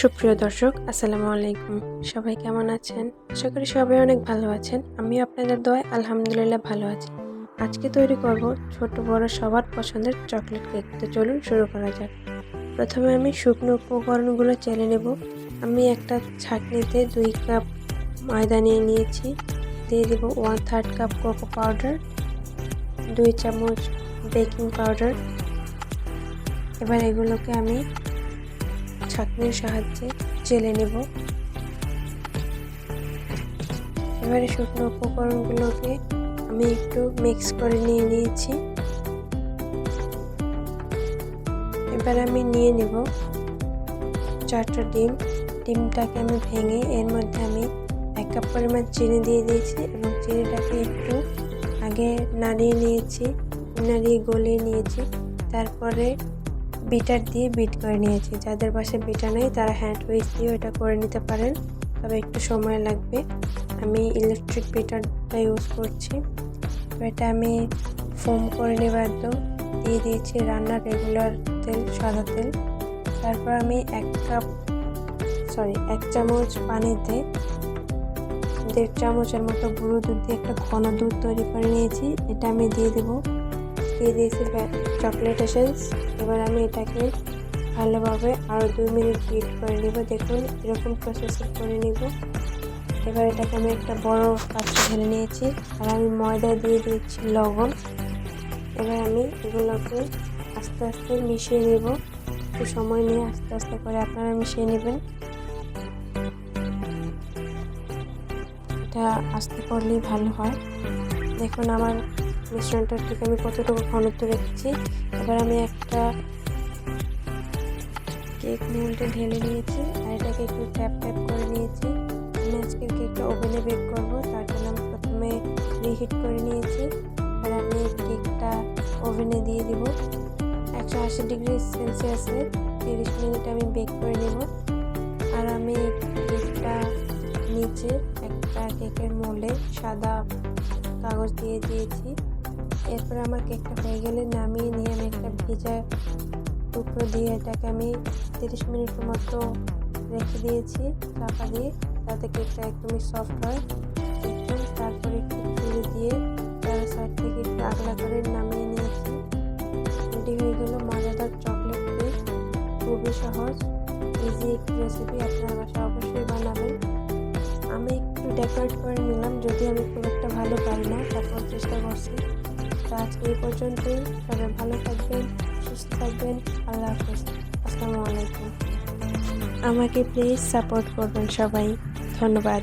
সুপ্রিয় দর্শক, আসসালামু আলাইকুম। সবাই কেমন আছেন? আশা করি সবাই অনেক ভালো আছেন। আমি আপনাদের দয় আলহামদুলিল্লাহ ভালো আছি। আজকে তৈরি করব ছোট বড় সবার পছন্দের চকলেট কেক। তো চলুন শুরু করা যাক। প্রথমে আমি শুকনো উপকরণগুলো চেলে নেব। আমি একটা ছাঁকনিতে দুই কাপ ময়দা নিয়ে নিয়েছি। দিয়ে দেব one third cup cocoa powder দুই চামচ বেকিং পাউডার এবার এগুলোকে আমি ছাঁকনির সাহায্যে চেলে নেব। এবারে শুকনো উপকরণগুলোকে আমি একটু মিক্স করে নিয়ে নিয়েছি। এবার আমি নিয়ে নেব চারটা ডিম। ডিমটাকে আমি ভেঙে এর মধ্যে আমি এক কাপ পরিমাণ চিনি দিয়ে দিয়েছি এবং চিনিটাকে একটু আগে নাড়িয়ে নিয়েছি, নাড়িয়ে গলিয়ে নিয়েছি। তারপরে বিটার দিয়ে বিট করে নিয়েছি। যাদের পাশে বিটা নেই, তারা হ্যান্ড উইচ দিয়ে এটা করে নিতে পারেন। তবে একটু সময় লাগবে। আমি ইলেকট্রিক বিটারটা ইউজ করছি। এটা আমি ফোম করে নেবার একদম। দিয়ে দিয়েছি রান্নার রেগুলার তেল, সাদা তেল। তারপর আমি এক কাপ সরি এক চামচ পানিতে দেড় চামচের মতো গুঁড়ো দুধ দিয়ে একটা ঘন দুধ তৈরি করে নিয়েছি। এটা আমি দিয়ে দেবো। দিয়ে দিয়েছি চকলেট এসেন্স এবার আমি এটাকে ভালোভাবে আরও দুই মিনিট বিট করে নিব। দেখুন, এরকম প্রসেসিং করে নিব। এবার এটাকে আমি একটা বড় পাত্রে ঢেলে নিয়েছি। আর আমি ময়দা দিয়ে দিয়েছি লবণ। এবার আমি এগুলোকে আস্তে আস্তে মিশিয়ে নেব। একটু সময় নিয়ে আস্তে আস্তে করে আপনারা মিশিয়ে নেবেন। এটা আস্তে করলেই ভালো হয়। দেখুন, আমার মিশ্রণটা ঠিক আমি কতটুকু ঘনত্ব রেখেছি? এবার আমি একটা কেক মোল্ডে ঢেলে নিয়েছি আর এটাকে একটু ট্যাপ ট্যাপ করে নিয়েছি। আমি আজকে কেকটা ওভেনে বেক করব, তার জন্য আমি প্রথমে রিহিট করে নিয়েছি। আর আমি কেকটা ওভেনে দিয়ে দিব। একশো আশি ডিগ্রি সেলসিয়াসে তিরিশ মিনিট আমি বেক করে নেব। আর আমি কেকটা নিচে একটা কেকের মোল্ডে সাদা কাগজ দিয়ে দিয়েছি। এরপর আমার কেকটা হয়ে গেলে নামিয়ে নিয়ে আমি একটা ভেজা টুকরো দিয়ে এটাকে আমি তিরিশ মিনিটের মতো রেখে দিয়েছি, চাপা দিয়ে। যাতে কেকটা একদমই সফট হয়। একদম তারপরে একটু চুড়ি দিয়ে চার সাইড থেকে একটু আগলা করে নামিয়ে নিয়েছি। রেডি হয়ে গেল মজাদার চকলেট কেক খুবই সহজ ইজি একটি রেসিপি আপনারা বাসা অবশ্যই বানাবেন। আমি একটু ডেকোরেট করে নিলাম, যদি আমি খুব একটা ভালো পারি না, তারপর চেষ্টা করছি। তো আজকে এই পর্যন্তই। সবাই ভালো থাকবেন, সুস্থ থাকবেন। আল্লাহ হাফিজ। আসসালামু আলাইকুম। আমাকে প্লিজ সাপোর্ট করবেন সবাই। ধন্যবাদ।